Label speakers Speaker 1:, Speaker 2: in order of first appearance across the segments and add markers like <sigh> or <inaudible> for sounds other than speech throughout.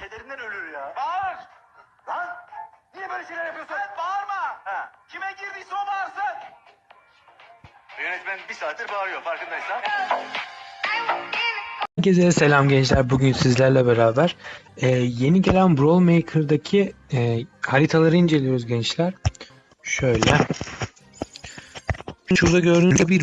Speaker 1: kederinden ölür ya.
Speaker 2: Bağır.
Speaker 1: Lan niye böyle şeyler yapıyorsun?
Speaker 2: Sen bağırma.
Speaker 1: Ha.
Speaker 2: Kime girdiyse o bağırsın.
Speaker 1: Yönetmen bir saattir bağırıyor farkındaysan.
Speaker 3: Herkese selam gençler. Bugün sizlerle beraber e, yeni gelen Brawl Maker'daki e, haritaları inceliyoruz gençler. Şöyle. Şurada gördüğünüz bir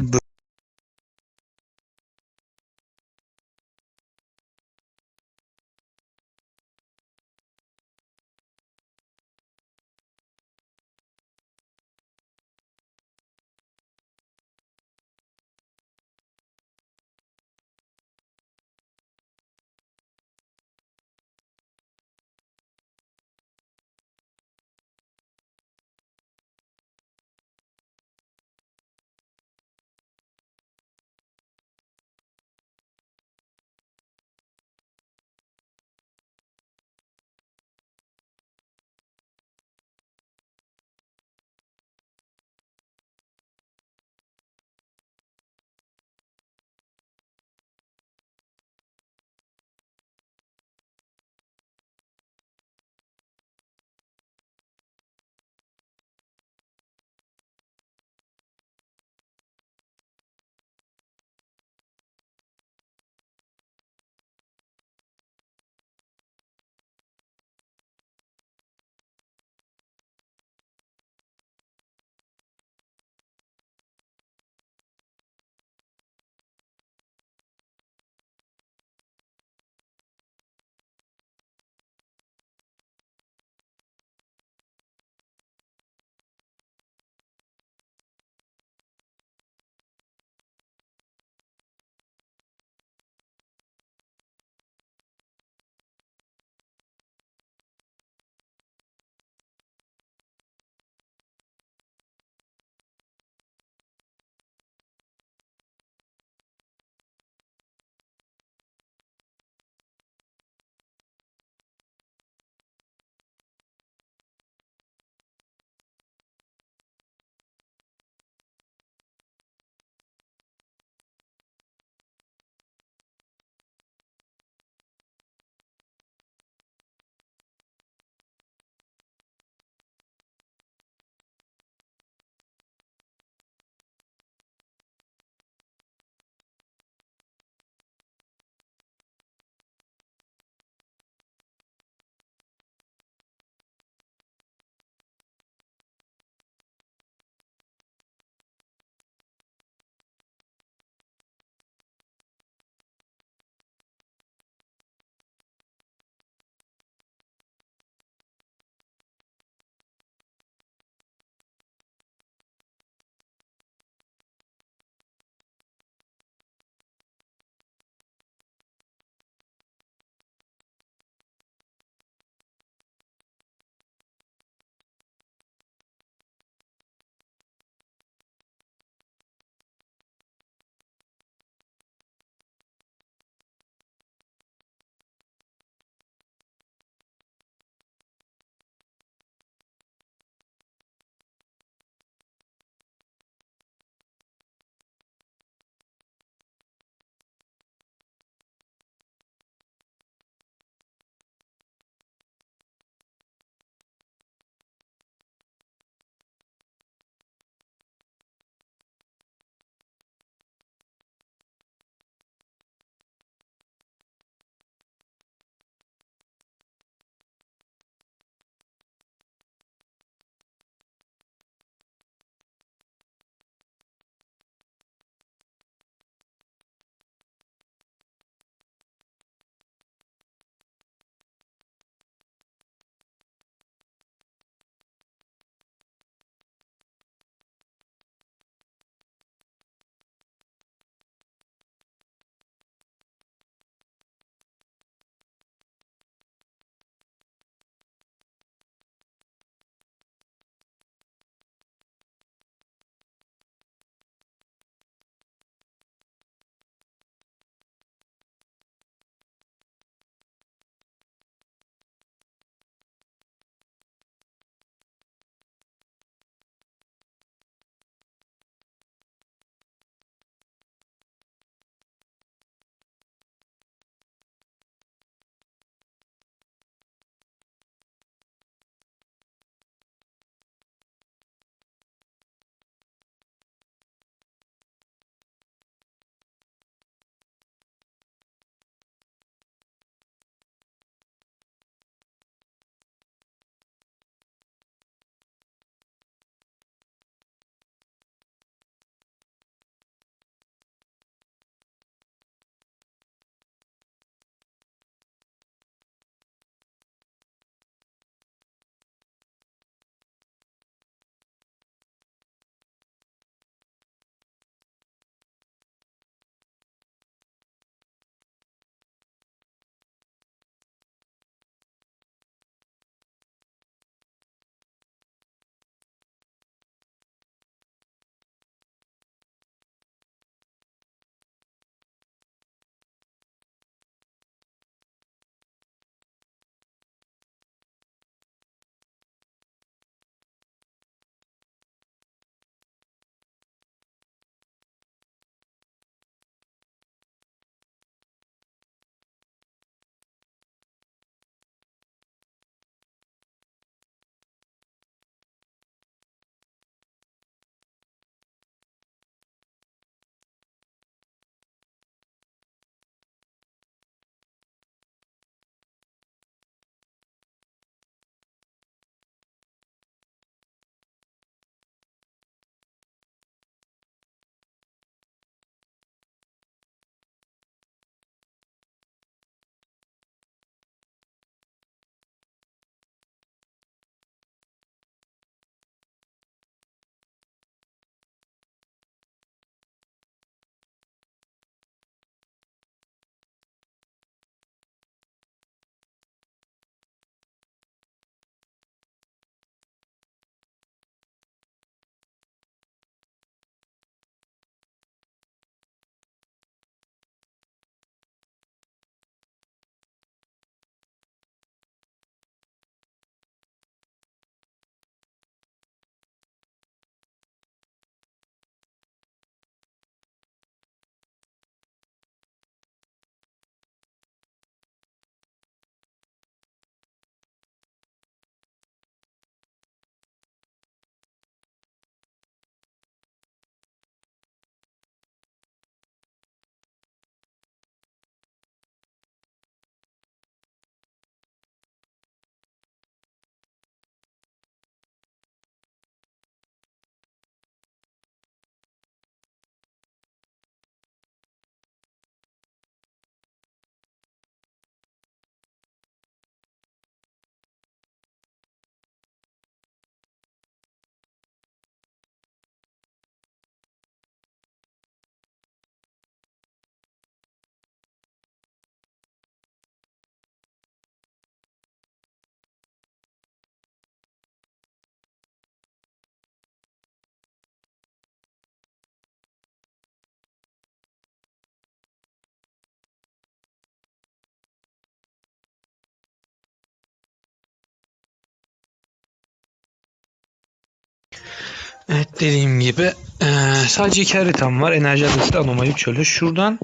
Speaker 3: dediğim gibi eee, sadece iki haritam var. Enerji adası anomali çölü. Şuradan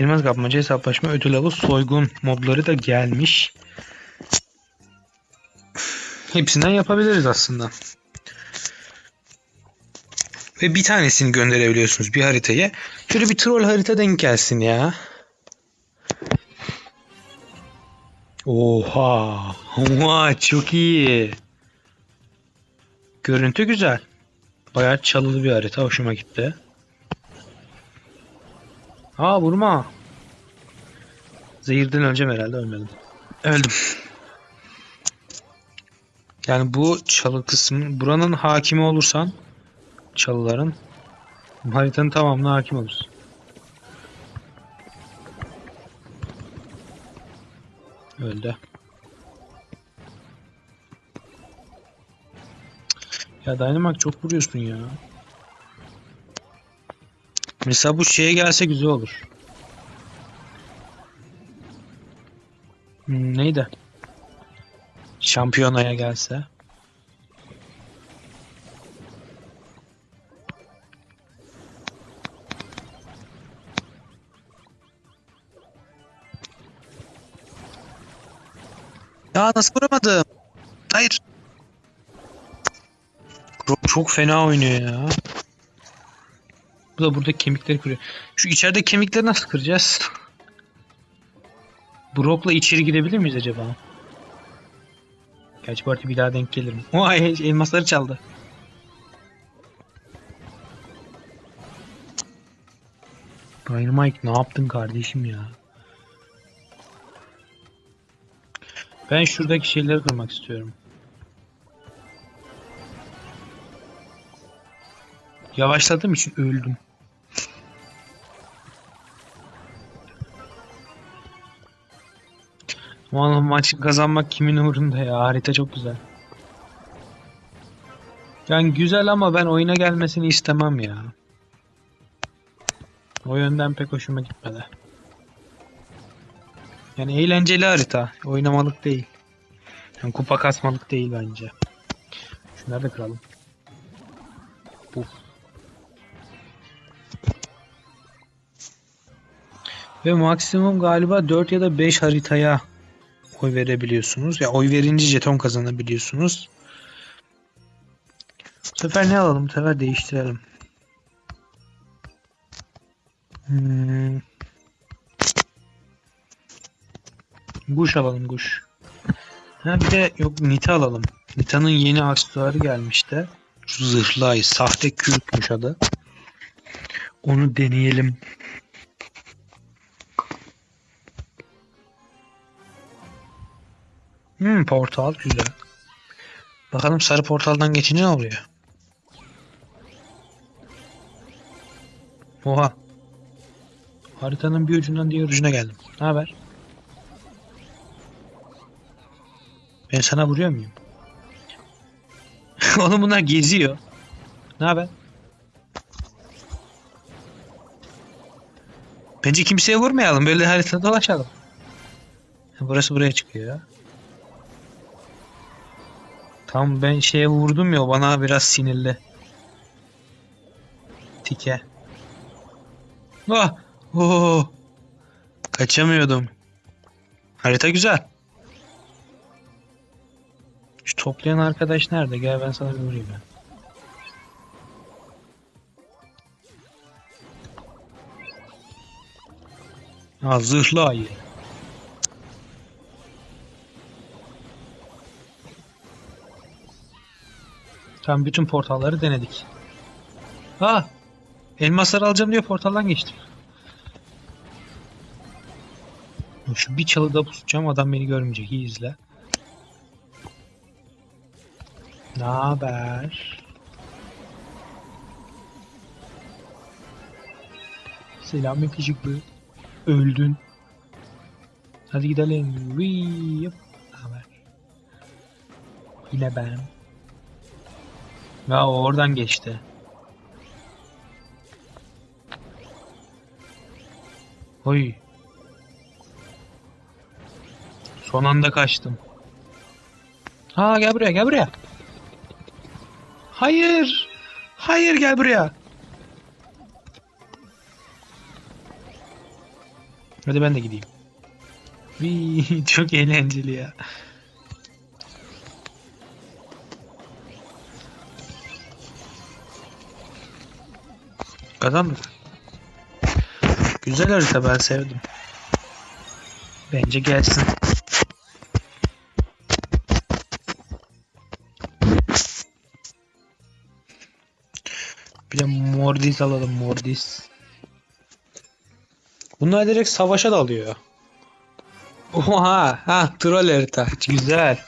Speaker 3: elmas kapmaca hesaplaşma ödül avı soygun modları da gelmiş. Hepsinden yapabiliriz aslında. Ve bir tanesini gönderebiliyorsunuz bir haritayı. Şöyle bir troll harita denk gelsin ya. Oha. Oha çok iyi. Görüntü güzel. Bayağı çalılı bir harita. Hoşuma gitti. Aa vurma. Zehirden öleceğim herhalde. Ölmedim. Öldüm. Yani bu çalı kısmı buranın hakimi olursan çalıların haritanın tamamına hakim olursun. Öldü. Ya Dynamite çok vuruyorsun ya. Mesela bu şeye gelse güzel olur. Hmm, neydi? Şampiyonaya gelse. Ya nasıl vuramadım? Çok fena oynuyor ya. Bu da burada kemikleri kırıyor. Şu içeride kemikleri nasıl kıracağız? Brock'la içeri girebilir miyiz acaba? Gerçi bu bir daha denk gelirim. <laughs> Vay elmasları çaldı. Dynamite ne yaptın kardeşim ya? Ben şuradaki şeyleri kırmak istiyorum. Yavaşladığım için öldüm. Vallahi maç kazanmak kimin umurunda ya? Harita çok güzel. Yani güzel ama ben oyuna gelmesini istemem ya. O yönden pek hoşuma gitmedi. Yani eğlenceli harita. Oynamalık değil. Yani kupa kasmalık değil bence. Şunları da kıralım. Puf. Ve maksimum galiba 4 ya da 5 haritaya oy verebiliyorsunuz. Ya oy verince jeton kazanabiliyorsunuz. Bu sefer ne alalım? Bu sefer değiştirelim. Hmm. Guş alalım guş. Ha bir de yok Nita alalım. Nita'nın yeni aksesuarı gelmişti. Şu zırhlı ay. Sahte kürkmüş adı. Onu deneyelim. Hmm, portal güzel. Bakalım sarı portaldan geçince ne oluyor? Oha. Haritanın bir ucundan diğer ucuna geldim. Ne haber? Ben sana vuruyor muyum? <laughs> Oğlum bunlar geziyor. Ne haber? Bence kimseye vurmayalım. Böyle haritada dolaşalım. Burası buraya çıkıyor. Tam ben şeye vurdum ya bana biraz sinirli. Tike. Ah! Oo! Kaçamıyordum. Harita güzel. Şu toplayan arkadaş nerede? Gel ben sana bir vurayım ben. Ha zırhlı ayı. Tam bütün portalları denedik. Ha! Elmasları alacağım diye portaldan geçtim. Şu bir çalıda pusacağım adam beni görmeyecek. İyi izle. Ne haber? Selam yakışıklı. Öldün. Hadi gidelim. Haber? Yine ben. Ya oradan geçti. Oy. Son anda kaçtım. Ha gel buraya gel buraya. Hayır. Hayır gel buraya. Hadi ben de gideyim. Vii, <laughs> çok eğlenceli ya. Kazandık. Güzel harita ben sevdim. Bence gelsin. Bir de Mordis alalım Mordis. Bunlar direkt savaşa dalıyor. Oha, ha troll harita. Güzel.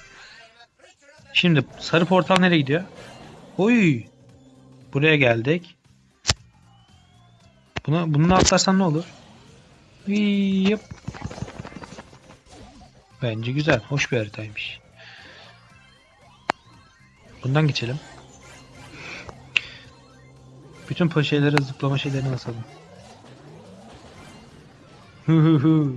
Speaker 3: Şimdi sarı portal nereye gidiyor? Oy. Buraya geldik. Buna bunu atlarsan ne olur? Yıp. Bence güzel. Hoş bir haritaymış. Bundan geçelim. Bütün po- şeylere zıplama şeylerini basalım. Hı hı hı.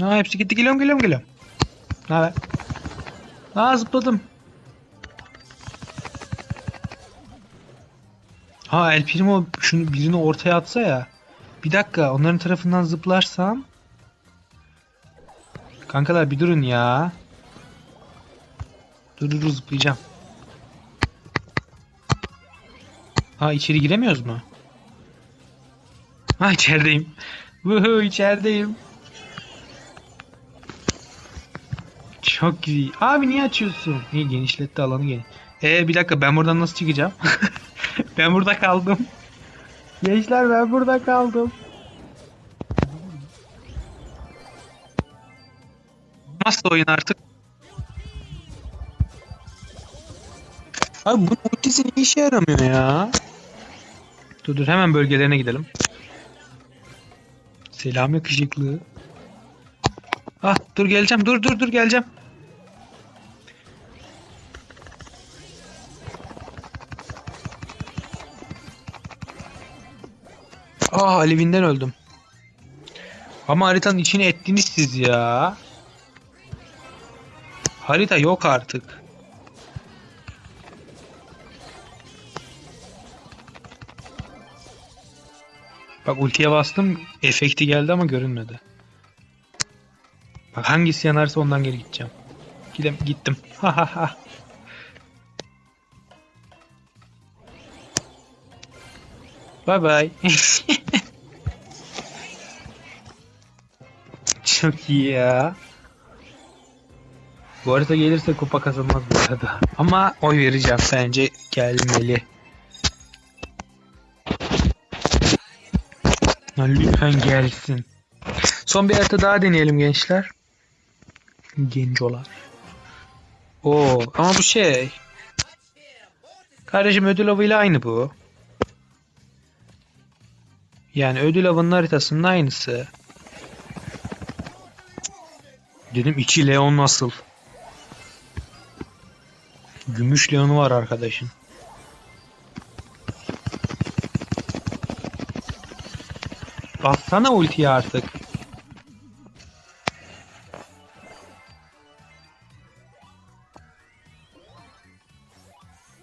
Speaker 3: Ha hepsi gitti geliyorum geliyorum geliyorum. Ne haber? Aa zıpladım. Ha El Primo şunu birini ortaya atsa ya. Bir dakika onların tarafından zıplarsam. Kankalar bir durun ya. Dur dur zıplayacağım. Ha içeri giremiyoruz mu? Ha içerideyim. Vuhu içerideyim. Çok iyi. Abi niye açıyorsun? İyi genişletti alanı geniş. Ee bir dakika ben buradan nasıl çıkacağım? <laughs> <laughs> ben burada kaldım. Gençler ben burada kaldım. Nasıl oyun artık? Abi bu ultisi ne işe yaramıyor ya? Dur dur hemen bölgelerine gidelim. Selam yakışıklı. Ah dur geleceğim dur dur dur geleceğim. Aa alevinden öldüm. Ama haritanın içine ettiniz siz ya. Harita yok artık. Bak ultiye bastım. Efekti geldi ama görünmedi. Bak hangisi yanarsa ondan geri gideceğim. Gidem gittim. Ha ha ha. Bye bye. <laughs> Çok iyi ya. Bu harita gelirse kupa kazanmaz bu arada. Ama oy vereceğim bence gelmeli. Lütfen gelsin. Son bir harita daha deneyelim gençler. Gencolar. Oo ama bu şey. Kardeşim ödül avıyla aynı bu. Yani ödül avının haritasının aynısı. Dedim iki Leon nasıl? Gümüş Leon'u var arkadaşın. Bassana ultiyi artık.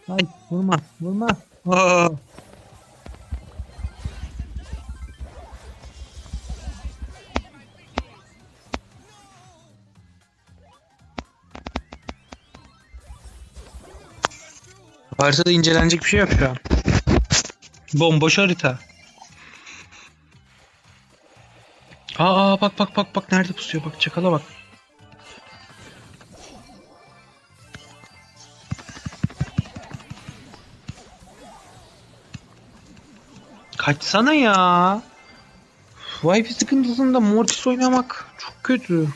Speaker 3: Ay vurma vurma. Aa. Haritada incelenecek bir şey yok şu an. Bomboş harita. Aa bak bak bak bak nerede pusuyor bak çakala bak. Kaçsana ya. Wi-Fi sıkıntısında Mortis oynamak çok kötü.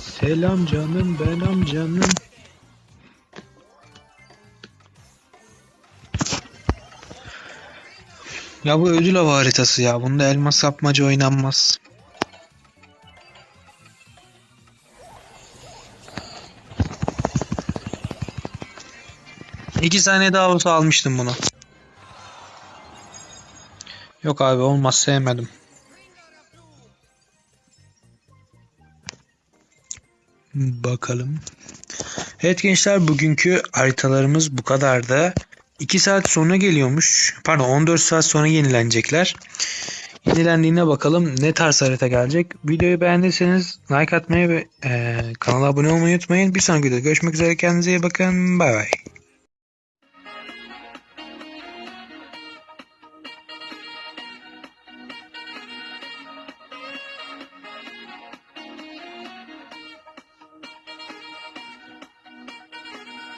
Speaker 3: Selam canım ben amcanım. Ya bu ödül avı haritası ya. Bunda elmas sapmaca oynanmaz. İki saniye daha olsa almıştım bunu. Yok abi olmaz sevmedim. Bakalım. Evet gençler bugünkü haritalarımız bu kadardı. 2 saat sonra geliyormuş. Pardon 14 saat sonra yenilenecekler. Yenilendiğine bakalım ne tarz harita gelecek. Videoyu beğendiyseniz like atmayı ve eee, kanala abone olmayı unutmayın. Bir sonraki videoda görüşmek üzere. Kendinize iyi bakın. Bay bay.